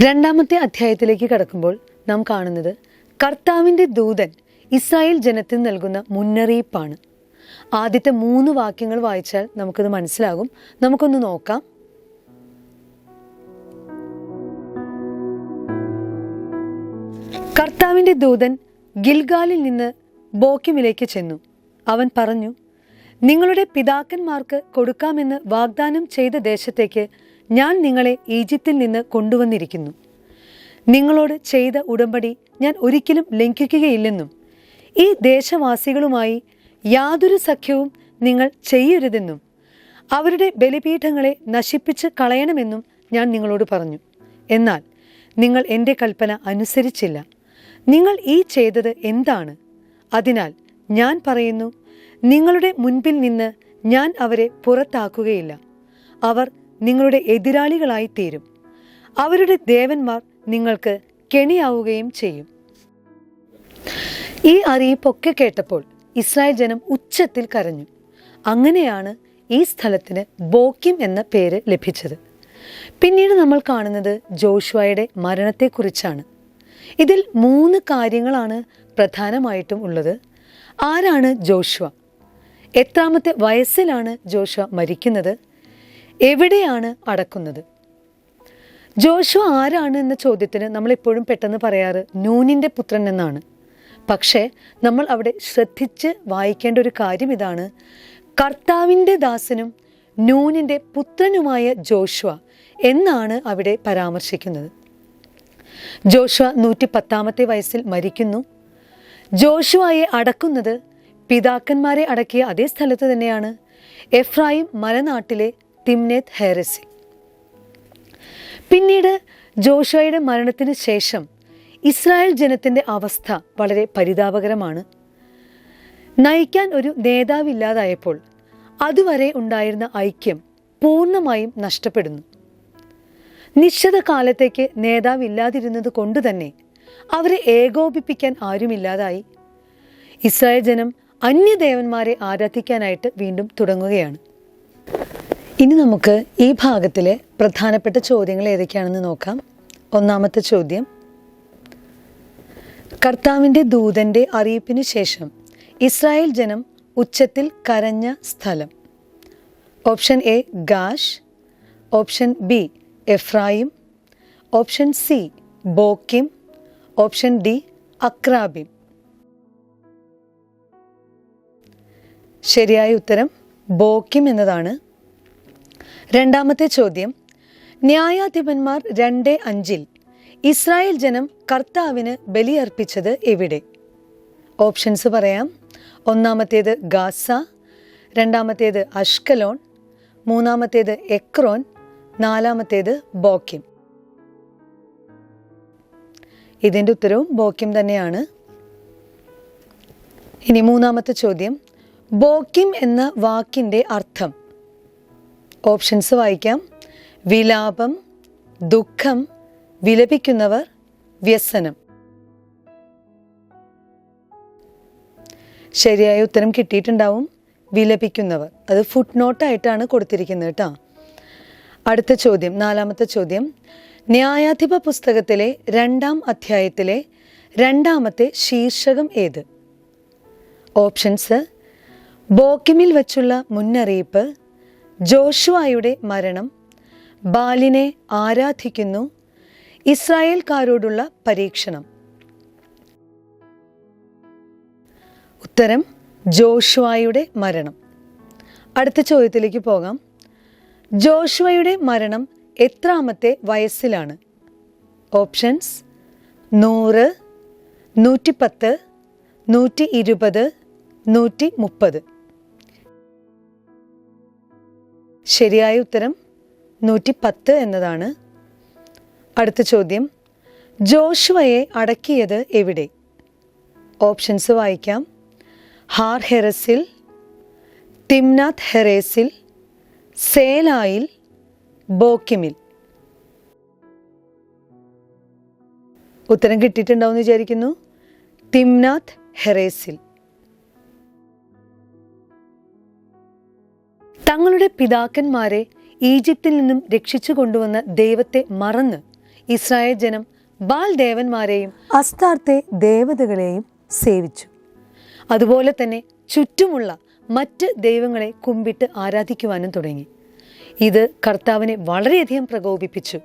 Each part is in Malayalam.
രണ്ടാമത്തെ അധ്യായത്തിലേക്ക് കടക്കുമ്പോൾ നാം കാണുന്നത് കർത്താവിന്റെ ദൂതൻ ഇസ്രായേൽ ജനത്തിന് നൽകുന്ന മുന്നറിയിപ്പാണ്. ആദ്യത്തെ മൂന്ന് വാക്യങ്ങൾ വായിച്ചാൽ നമുക്കത് മനസ്സിലാകും. നമുക്കൊന്ന് നോക്കാം. കർത്താവിന്റെ ദൂതൻ ഗിൽഗാലിൽ നിന്ന് ബോക്കിമിലേക്ക് ചെന്നു. അവൻ പറഞ്ഞു നിങ്ങളുടെ പിതാക്കന്മാർക്ക് കൊടുക്കാമെന്ന് വാഗ്ദാനം ചെയ്ത ദേശത്തേക്ക് ഞാൻ നിങ്ങളെ ഈജിപ്തിൽ നിന്ന് കൊണ്ടുവന്നിരിക്കുന്നു. നിങ്ങളോട് ചെയ്ത ഉടമ്പടി ഞാൻ ഒരിക്കലും ലംഘിക്കുകയില്ലെന്നും ഈ ദേശവാസികളുമായി യാതൊരു സഖ്യവും നിങ്ങൾ ചെയ്യരുതെന്നും അവരുടെ ബലിപീഠങ്ങളെ നശിപ്പിച്ച് കളയണമെന്നും ഞാൻ നിങ്ങളോട് പറഞ്ഞു. എന്നാൽ നിങ്ങൾ എന്റെ കൽപ്പന അനുസരിച്ചില്ല. നിങ്ങൾ ഈ ചെയ്തത് എന്താണ്? അതിനാൽ ഞാൻ പറയുന്നു നിങ്ങളുടെ മുൻപിൽ നിന്ന് ഞാൻ അവരെ പുറത്താക്കുകയില്ല. അവർ നിങ്ങളുടെ എതിരാളികളായി തീരും. അവരുടെ ദേവന്മാർ നിങ്ങൾക്ക് കെണിയാവുകയും ചെയ്യും. ഈ അറിയിപ്പൊക്കെ കേട്ടപ്പോൾ ഇസ്രായേൽ ജനം ഉച്ചത്തിൽ കരഞ്ഞു. അങ്ങനെയാണ് ഈ സ്ഥലത്തിന് ബോക്യം എന്ന പേര് ലഭിച്ചത്. പിന്നീട് നമ്മൾ കാണുന്നത് ജോഷുവയുടെ മരണത്തെക്കുറിച്ചാണ്. ഇതിൽ മൂന്ന് കാര്യങ്ങളാണ് പ്രധാനമായിട്ടും ഉള്ളത്. ആരാണ് ജോഷുവ? എത്രാമത്തെ വയസ്സിലാണ് ജോഷുവ മരിക്കുന്നത്? എവിടെയാണ് അടക്കുന്നത്? ജോഷു ആരാണ് എന്ന ചോദ്യത്തിന് നമ്മൾ എപ്പോഴും പെട്ടെന്ന് പറയാറ് നൂനിന്റെ പുത്രൻ എന്നാണ്. പക്ഷേ നമ്മൾ അവിടെ ശ്രദ്ധിച്ച് വായിക്കേണ്ട ഒരു കാര്യം ഇതാണ്. കർത്താവിന്റെ ദാസനും നൂനിന്റെ പുത്രനുമായ ജോഷുവ എന്നാണ് അവിടെ പരാമർശിക്കുന്നത്. ജോഷുവ നൂറ്റി പത്താമത്തെ വയസ്സിൽ മരിക്കുന്നു. ജോഷുവയെ അടക്കുന്നത് പിതാക്കന്മാരെ അടക്കിയ അതേ സ്ഥലത്ത് തന്നെയാണ്. എഫ്രായിം മലനാട്ടിലെ തിംനേത് ഹേരസി. പിന്നീട് ജോഷുവയുടെ മരണത്തിന് ശേഷം ഇസ്രായേൽ ജനത്തിന്റെ അവസ്ഥ വളരെ പരിതാപകരമാണ്. നയിക്കാൻ ഒരു നേതാവില്ലാതായപ്പോൾ അതുവരെ ഉണ്ടായിരുന്ന ഐക്യം പൂർണമായും നഷ്ടപ്പെടുന്നു. നിശ്ചിത കാലത്തേക്ക് നേതാവില്ലാതിരുന്നത് കൊണ്ട് തന്നെ അവരെ ഏകോപിപ്പിക്കാൻ ആരുമില്ലാതായി. ഇസ്രായേൽ ജനം അന്യദേവന്മാരെ ആരാധിക്കാനായിട്ട് വീണ്ടും തുടങ്ങുകയാണ്. ഇനി നമുക്ക് ഈ ഭാഗത്തിലെ പ്രധാനപ്പെട്ട ചോദ്യങ്ങൾ ഏതൊക്കെയാണെന്ന് നോക്കാം. ഒന്നാമത്തെ ചോദ്യം കർത്താവിന്റെ ദൂതന്റെ അറിയിപ്പിന് ശേഷം ഇസ്രായേൽ ജനം ഉച്ചത്തിൽ കരഞ്ഞ സ്ഥലം. Option A Gaash. Option B Ephraim. Option C Bochim. Option D Akrabbim. ശരിയായ ഉത്തരം ബോക്കിം എന്നതാണ്. രണ്ടാമത്തെ ചോദ്യം. ന്യായാധിപന്മാർ രണ്ട് അഞ്ചിൽ ഇസ്രായേൽ ജനം കർത്താവിന് ബലിയർപ്പിച്ചത് എവിടെ? ഓപ്ഷൻസ് പറയാം. ഒന്നാമത്തേത് ഗാസ രണ്ടാമത്തേത് അഷ്കലോൺ മൂന്നാമത്തേത് എക്രോൻ നാലാമത്തേത് ബോക്കിം. ഇതിന്റെ ഉത്തരവും ബോക്കിം തന്നെയാണ്. ഇനി മൂന്നാമത്തെ ചോദ്യം. ബോക്കിം എന്ന വാക്കിന്റെ അർത്ഥം ഓപ്ഷൻസ് വായിക്കാം. വിലാപം ദുഃഖം വിലപിക്കുന്നവർ വ്യസനം. ശരിയായ ഉത്തരം കിട്ടിയിട്ടുണ്ടാവും. വിലപിക്കുന്നവർ. അത് ഫുട് നോട്ടായിട്ടാണ് കൊടുത്തിരിക്കുന്നത് കേട്ടോ. അടുത്ത ചോദ്യം നാലാമത്തെ ചോദ്യം. ന്യായാധിപ പുസ്തകത്തിലെ രണ്ടാം അധ്യായത്തിലെ രണ്ടാമത്തെ ശീർഷകം ഏത്? ഓപ്ഷൻസ് ബോക്കിമിൽ വച്ചുള്ള മുന്നറിയിപ്പ് ജോഷുവായുടെ മരണം ബാലിനെ ആരാധിക്കുന്നു ഇസ്രായേൽക്കാരോടുള്ള പരീക്ഷണം. ഉത്തരം ജോഷുവായുടെ മരണം. അടുത്ത ചോദ്യത്തിലേക്ക് പോകാം. ജോഷുവയുടെ മരണം എത്രാമത്തെ വയസ്സിലാണ്? ഓപ്ഷൻസ് നൂറ് നൂറ്റിപ്പത്ത് നൂറ്റി ഇരുപത് നൂറ്റി മുപ്പത് ശരിയായ ഉത്തരം നൂറ്റി പത്ത് എന്നതാണ്. അടുത്ത ചോദ്യം ജോഷുവയെ അടക്കിയത് എവിടെ? ഓപ്ഷൻസ് വായിക്കാം. ഹാർ ഹെറസിൽ തിംനാഥ് ഹെറേസിൽ സേലായിൽ ബോക്കിമിൽ. ഉത്തരം കിട്ടിയിട്ടുണ്ടാവും വിചാരിക്കുന്നു. തിംനാഥ് ഹെറേസിൽ. തങ്ങളുടെ പിതാക്കന്മാരെ ഈജിപ്തിൽ നിന്നും രക്ഷിച്ചു കൊണ്ടുവന്ന ദൈവത്തെ മറന്ന് ഇസ്രായേൽ ജനം ബാൽ ദേവന്മാരെയും അസ്താർത്തെ ദേവതകളെയും സേവിച്ചു. അതുപോലെ തന്നെ ചുറ്റുമുള്ള മറ്റ് ദൈവങ്ങളെ കുമ്പിട്ട് ആരാധിക്കുവാനും തുടങ്ങി. ഇത് കർത്താവിനെ വളരെയധികം പ്രകോപിപ്പിച്ചു.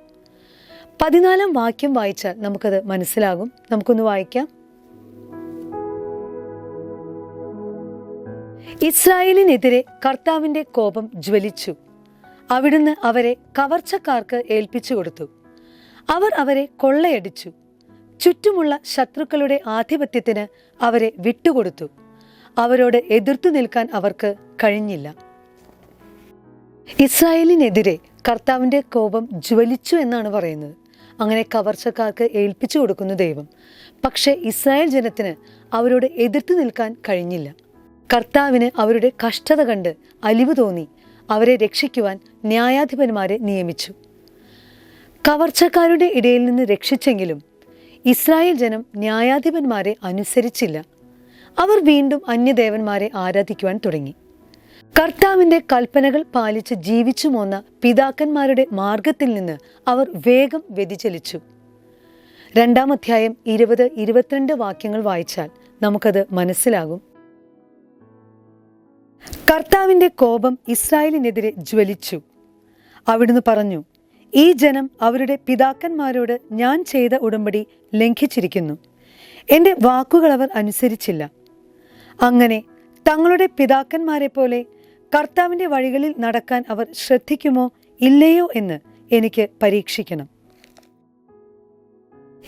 പതിനാലാം വാക്യം വായിച്ചാൽ നമുക്കത് മനസ്സിലാകും. നമുക്കൊന്ന് വായിക്കാം. ഇസ്രായേലിനെതിരെ കർത്താവിന്റെ കോപം ജ്വലിച്ചു. അവിടുന്ന് അവരെ കവർച്ചക്കാർക്ക് ഏൽപ്പിച്ചു കൊടുത്തു. അവർ അവരെ കൊള്ളയടിച്ചു. ചുറ്റുമുള്ള ശത്രുക്കളുടെ ആധിപത്യത്തിന് അവരെ വിട്ടുകൊടുത്തു. അവരോട് എതിർത്തു നിൽക്കാൻ അവർക്ക് കഴിഞ്ഞില്ല. ഇസ്രായേലിനെതിരെ കർത്താവിന്റെ കോപം ജ്വലിച്ചു എന്നാണ് പറയുന്നത്. അങ്ങനെ കവർച്ചക്കാർക്ക് ഏൽപ്പിച്ചു കൊടുക്കുന്നു ദൈവം. പക്ഷേ ഇസ്രായേൽ ജനത്തിന് അവരോട് എതിർത്തു നിൽക്കാൻ കഴിഞ്ഞില്ല. കർത്താവിന് അവരുടെ കഷ്ടത കണ്ട് അലിവ് തോന്നി. അവരെ രക്ഷിക്കുവാൻ ന്യായാധിപന്മാരെ നിയമിച്ചു. കവർച്ചക്കാരുടെ ഇടയിൽ നിന്ന് രക്ഷിച്ചെങ്കിലും ഇസ്രായേൽ ജനം ന്യായാധിപന്മാരെ അനുസരിച്ചില്ല. അവർ വീണ്ടും അന്യദേവന്മാരെ ആരാധിക്കുവാൻ തുടങ്ങി. കർത്താവിന്റെ കൽപ്പനകൾ പാലിച്ച് ജീവിച്ചു പോന്ന പിതാക്കന്മാരുടെ മാർഗത്തിൽ നിന്ന് അവർ വേഗം വ്യതിചലിച്ചു. രണ്ടാം അധ്യായം ഇരുപത് ഇരുപത്തിരണ്ട് വാക്യങ്ങൾ വായിച്ചാൽ നമുക്കത് മനസ്സിലാകും. കർത്താവിന്റെ കോപം ഇസ്രായേലിനെതിരെ ജ്വലിച്ചു. അവിടുന്ന് പറഞ്ഞു ഈ ജനം അവരുടെ പിതാക്കന്മാരോട് ഞാൻ ചെയ്ത ഉടമ്പടി ലംഘിച്ചിരിക്കുന്നു. എന്റെ വാക്കുകൾ അവർ അനുസരിച്ചില്ല. അങ്ങനെ തങ്ങളുടെ പിതാക്കന്മാരെ പോലെ കർത്താവിന്റെ വഴികളിൽ നടക്കാൻ അവർ ശ്രദ്ധിക്കുമോ ഇല്ലയോ എന്ന് എനിക്ക് പരീക്ഷിക്കണം.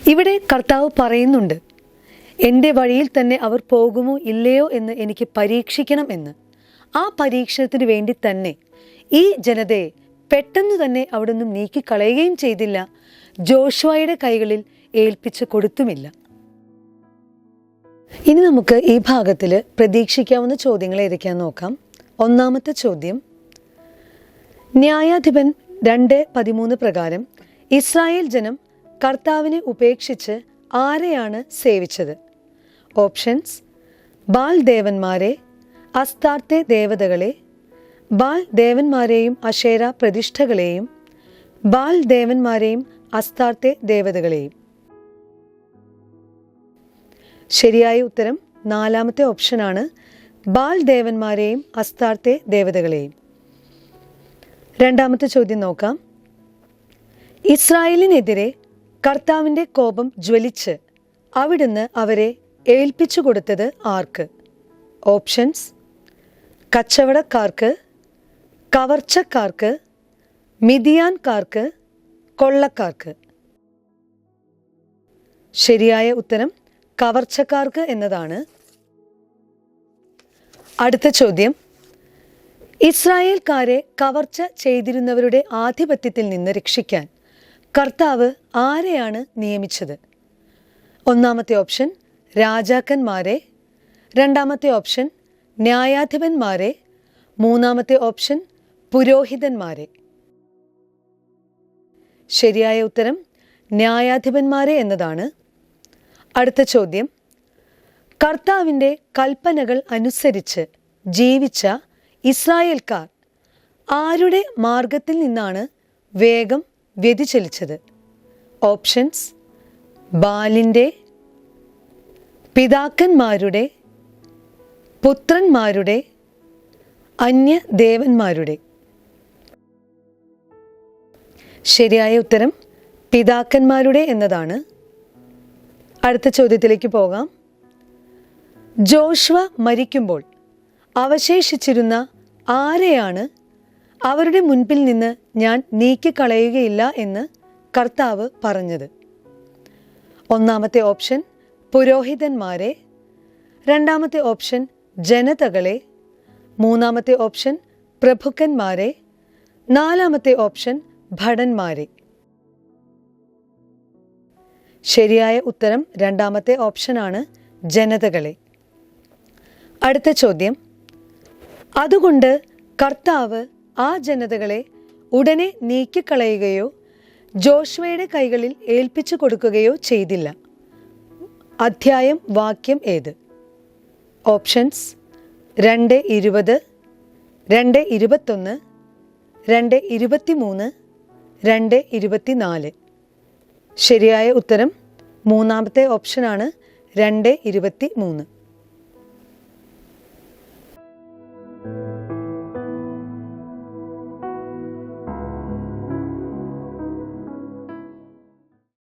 ഇവിടെ കർത്താവ് പറയുന്നുണ്ട് എന്റെ വഴിയിൽ തന്നെ അവർ പോകുമോ ഇല്ലയോ എന്ന് എനിക്ക് പരീക്ഷിക്കണം എന്ന്. ആ പരീക്ഷണത്തിന് വേണ്ടി തന്നെ ഈ ജനതയെ പെട്ടെന്ന് തന്നെ അവിടെ നിന്നും നീക്കിക്കളയുകയും ചെയ്തില്ല. ജോഷുവയുടെ കൈകളിൽ ഏൽപ്പിച്ച് കൊടുത്തുമില്ല. ഇനി നമുക്ക് ഈ ഭാഗത്തിൽ പ്രതീക്ഷിക്കാവുന്ന ചോദ്യങ്ങൾ ഏതൊക്കെയാന്ന് നോക്കാം. ഒന്നാമത്തെ ചോദ്യം ന്യായാധിപൻ രണ്ട് പതിമൂന്ന് പ്രകാരം ഇസ്രായേൽ ജനം കർത്താവിനെ ഉപേക്ഷിച്ച് ആരെയാണ് സേവിച്ചത്? ഓപ്ഷൻസ് ബാൽ ദേവന്മാരെ അസ്താർത്തെ ദേവതകളെ ബാൽ ദേവന്മാരെയും അശേര പ്രതിഷ്ഠകളെയും ബാൽ ദേവന്മാരെയും അസ്താർത്തെ ദേവതകളെയും. ശരിയായ ഉത്തരം നാലാമത്തെ ഓപ്ഷനാണ് ബാൽ ദേവന്മാരെയും അസ്താർത്തെ ദേവതകളെയും. രണ്ടാമത്തെ ചോദ്യം നോക്കാം. ഇസ്രായേലിനെതിരെ കർത്താവിന്റെ കോപം ജ്വലിച്ച് അവിടുന്ന് അവരെ ഏൽപ്പിച്ചു കൊടുത്തത് ആർക്ക്? ഓപ്ഷൻസ് കച്ചവടക്കാർക്ക് കവർച്ചക്കാർക്ക് മിതിയാൻകാർക്ക് കൊള്ളക്കാർക്ക്. ശരിയായ ഉത്തരം കവർച്ചക്കാർക്ക് എന്നതാണ്. അടുത്ത ചോദ്യം. ഇസ്രായേൽക്കാരെ കവർച്ച ചെയ്തിരുന്നവരുടെ ആധിപത്യത്തിൽ നിന്ന് രക്ഷിക്കാൻ കർത്താവ് ആരെയാണ് നിയമിച്ചത്? ഒന്നാമത്തെ ഓപ്ഷൻ രാജാക്കന്മാരെ. രണ്ടാമത്തെ ഓപ്ഷൻ ന്യായാധിപന്മാരെ. മൂന്നാമത്തെ ഓപ്ഷൻ പുരോഹിതന്മാരെ. ശരിയായ ഉത്തരം ന്യായാധിപന്മാരെ എന്നതാണ്. അടുത്ത ചോദ്യം കർത്താവിന്റെ കൽപ്പനകൾ അനുസരിച്ച് ജീവിച്ച ഇസ്രായേൽക്കാർ ആരുടെ മാർഗത്തിൽ നിന്നാണ് വേഗം വ്യതിചലിച്ചത്? ഓപ്ഷൻസ് ബാലിന്റെ പിതാക്കന്മാരുടെ പുത്രന്മാരുടെ അന്യ ദേവന്മാരുടെ ശരിയായ ഉത്തരം പിതാക്കന്മാരുടെ എന്നതാണ്. അടുത്ത ചോദ്യത്തിലേക്ക് പോകാം. ജോഷ്വ മരിക്കുമ്പോൾ അവശേഷിച്ചിരുന്ന ആരെയാണ് അവരുടെ മുൻപിൽ നിന്ന് ഞാൻ നീക്കിക്കളയുകയില്ല എന്ന് കർത്താവ് പറഞ്ഞത്? ഒന്നാമത്തെ ഓപ്ഷൻ പുരോഹിതന്മാരെ. രണ്ടാമത്തെ ഓപ്ഷൻ ജനതകളെ മൂന്നാമത്തെ ഓപ്ഷൻ പ്രഭുക്കന്മാരെ നാലാമത്തെ ഓപ്ഷൻ ഭടന്മാരെ. ശരിയായ ഉത്തരം രണ്ടാമത്തെ ഓപ്ഷനാണ് ജനതകളെ. അടുത്ത ചോദ്യം. അതുകൊണ്ട് കർത്താവ് ആ ജനതകളെ ഉടനെ നീക്കിക്കളയുകയോ ജോഷ്വയുടെ കൈകളിൽ ഏൽപ്പിച്ചു കൊടുക്കുകയോ ചെയ്തില്ല. അധ്യായം വാക്യം ഏത്? ഓപ്ഷൻസ് രണ്ട് ഇരുപത് രണ്ട് ഇരുപത്തൊന്ന് രണ്ട് ഇരുപത്തിമൂന്ന് രണ്ട് ഇരുപത്തിനാല്. ശരിയായ ഉത്തരം മൂന്നാമത്തെ ഓപ്ഷനാണ് രണ്ട് ഇരുപത്തി മൂന്ന്